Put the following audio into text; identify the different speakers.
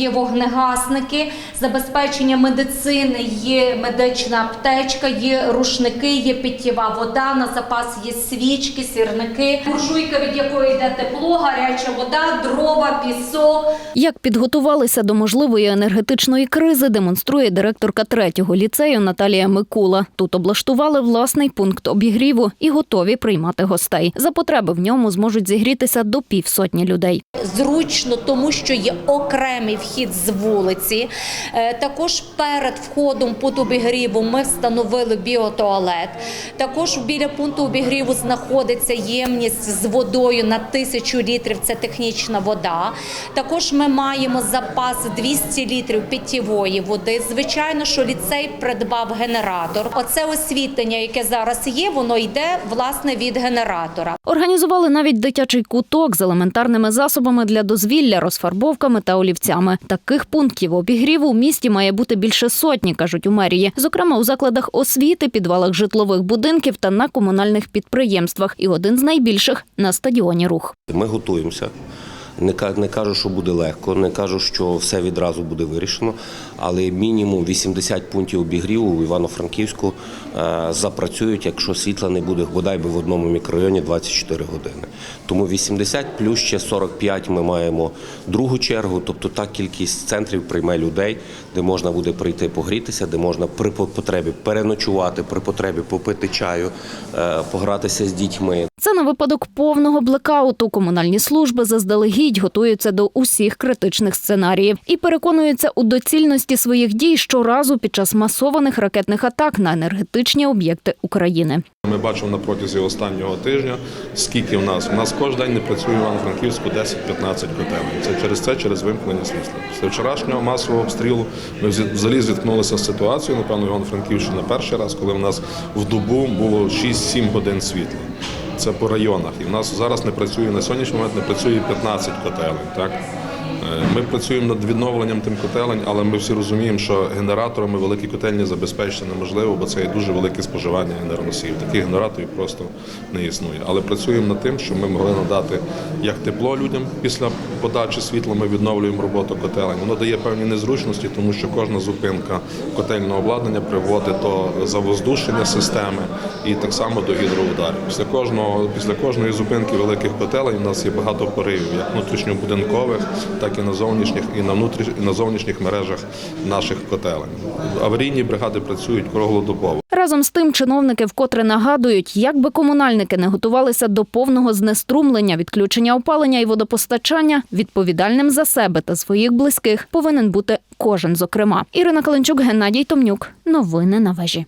Speaker 1: є вогнегасники, забезпечення медицини, є медична аптечка, є рушники, є питтєва вода, на запас є свічки, сірники, буржуйка, від якої йде тепло, гаряча вода, дрова, пісок.
Speaker 2: Як підготувалися до можливої енергетичної кризи, демонструє директорка третього ліцею Наталія Микула. Тут облаштували власний пункт обігріву і готові приймати гостей. За потреби в ньому зможуть зігрітися до півсотні людей.
Speaker 1: Зручно, тому що є окремий вхід з вулиці. Е, Також перед входом пункту обігріву ми встановили біотуалет. Також біля пункту обігріву знаходиться ємність з водою на тисячу літрів. Це технічна вода. Також ми маємо запас 200 літрів питтєвої води. Звичайно, що ліцей придбав генератор. Оце освітлення, яке зараз є, воно йде власне від генератора.
Speaker 2: Організували навіть дитячий куток з елементарними засобами для дозвілля, розфарбовками та олівцями. Таких пунктів обігріву у місті має бути більше сотні, кажуть у мерії. Зокрема, у закладах освіти, підвалах житлових будинків та на комунальних підприємствах. І один з найбільших на стадіоні рух.
Speaker 3: Ми готуємося. Не не кажу, що буде легко, не кажу, що все відразу буде вирішено, але мінімум 80 пунктів обігріву у Івано-Франківську е, запрацюють, якщо світла не буде бодай би в одному мікрорайоні 24 години. Тому 80 плюс ще 45 ми маємо другу чергу, тобто та кількість центрів прийме людей, де можна буде прийти погрітися, де можна при потребі переночувати, при потребі попити чаю, е, погратися з дітьми.
Speaker 2: Це на випадок повного блекауту. Комунальні служби заздалегідь готуються до усіх критичних сценаріїв і переконуються у доцільності своїх дій щоразу під час масованих ракетних атак на енергетичні об'єкти України.
Speaker 4: Ми бачимо на протязі останнього тижня, скільки в нас. У нас кожен день не працює в Івано-Франківську 10-15 котелень. Це через це, через вимкнення світла. Після вчорашнього масового обстрілу ми взагалі зіткнулися з ситуацією, напевно, Івано-Франківщина перший раз, коли в нас в добу було 6-7 годин світла. Це по районах. І в нас зараз не працює на сьогоднішній момент не працює 15 котелень. Так? Е, Ми працюємо над відновленням тим котелень, але ми всі розуміємо, що генераторами великі котельні забезпечити неможливо, бо це є дуже велике споживання енергоносіїв. Таких генераторів просто не існує. Але працюємо над тим, щоб ми могли надати як тепло людям після подачі світла. Ми відновлюємо роботу котелень. Воно дає певні незручності, тому що кожна зупинка котельного обладнання приводить до завоздушення системи і так само до гідроударів. Після кожного після кожної зупинки великих котелень у нас є багато поривів, як внутрішньобудинкових, так і на зовнішніх, і на внутріш, і на зовнішніх мережах наших котелень. Аварійні бригади працюють круглодобово.
Speaker 2: Разом з тим, чиновники вкотре нагадують, як би комунальники не готувалися до повного знеструмлення, відключення опалення і водопостачання, відповідальним за себе та своїх близьких повинен бути кожен. Зокрема, Ірина Каленчук, Геннадій Томнюк. Новини на вежі.